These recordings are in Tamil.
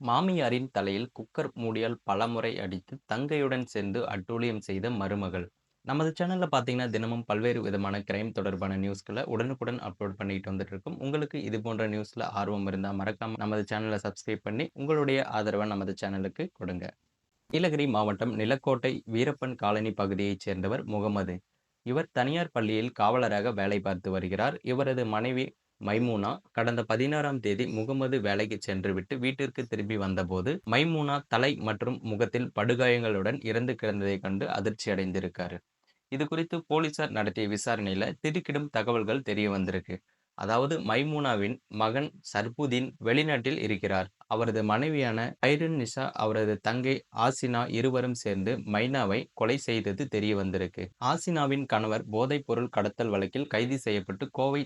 மாமியாரின் தலையில் குக்கர் மூடியால் பலமுறை அடித்து தங்கையுடன் சேர்ந்து அட்டூழியம் செய்த மருமகள். நமது சேனலில் பார்த்தீங்கன்னா, தினமும் பல்வேறு விதமான கிரைம் தொடர்பான நியூஸ்களை உடனுக்குடன் அப்லோட் பண்ணிட்டு வந்துட்டு இருக்கோம். உங்களுக்கு இது போன்ற நியூஸில் ஆர்வம் இருந்தால் மறக்காம நமது சேனலை சப்ஸ்கிரைப் பண்ணி உங்களுடைய ஆதரவை நமது சேனலுக்கு கொடுங்க. நீலகிரி மாவட்டம் நிலக்கோட்டை வீரப்பன் காலனி பகுதியைச் சேர்ந்தவர் முகமது. இவர் தனியார் பள்ளியில் காவலராக வேலை பார்த்து வருகிறார். இவரது மனைவி மைமூனா கடந்த 16ஆம் தேதி முகமது வேலைக்கு சென்றுவிட்டு வீட்டிற்கு திரும்பி வந்தபோது, மைமூனா தலை மற்றும் முகத்தில் படுகாயங்களுடன் இறந்து கிடந்ததைக் கண்டு அதிர்ச்சி அடைந்திருக்காரு. இதுகுறித்து போலீசார் நடத்திய விசாரணையில திடுக்கிடும் தகவல்கள் தெரிய வந்திருக்கு. அதாவது மைமூனாவின் மகன் சர்புதீன் வெளிநாட்டில் இருக்கிறார். அவரது மனைவியான ஐரின்நிஷா, அவரது தங்கை ஆசினா இருவரும் சேர்ந்து மைனாவை கொலை செய்தது தெரிய வந்திருக்கு. ஆசினாவின் கணவர் போதைப் பொருள் கடத்தல் வழக்கில் கைது செய்யப்பட்டு கோவை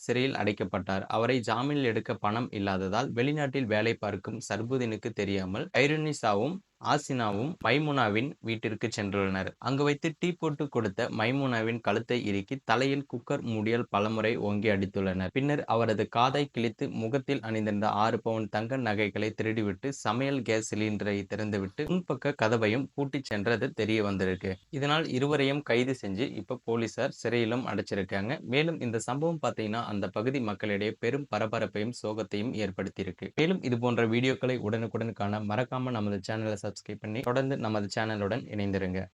சிறையில் அடைக்கப்பட்டார். அவரை ஜாமீனில் எடுக்க பணம் இல்லாததால் வெளிநாட்டில் வேலை பார்க்கும் சர்புதீனுக்கு தெரியாமல் ஐரோனிசாவும் ஆசினாவும் மைமுனாவின் வீட்டிற்கு சென்றுள்ளனர். அங்கு வைத்து டீ போட்டு கொடுத்த மைமுனாவின் கழுத்தை இறுக்கி தலையில் குக்கர் மூடியால் பலமுறை ஓங்கி அடித்துள்ளனர். பின்னர் அவரது காதை கிழித்து முகத்தில் அணிந்திருந்த ஆறு பவுன் தங்க நகைகளை திருடிவிட்டு சமையல் கேஸ் சிலிண்டரை திறந்துவிட்டு முன்பக்க கதவையும் பூட்டிச் சென்றது தெரிய வந்திருக்கு. இதனால் இருவரையும் கைது செஞ்சு இப்ப போலீசார் சிறையிலும் அடைச்சிருக்காங்க. மேலும் இந்த சம்பவம் பார்த்தீங்கன்னா, அந்த பகுதி மக்களிடையே பெரும் பரபரப்பையும், சோகத்தையும் ஏற்படுத்தியிருக்கு. மேலும் இது போன்ற வீடியோக்களை உடனுக்குடன் காண மறக்காம நமது சேனலை சப்ஸ்கிரைப் பண்ணி தொடர்ந்து நமது சேனலுடன் இணைந்திருங்க.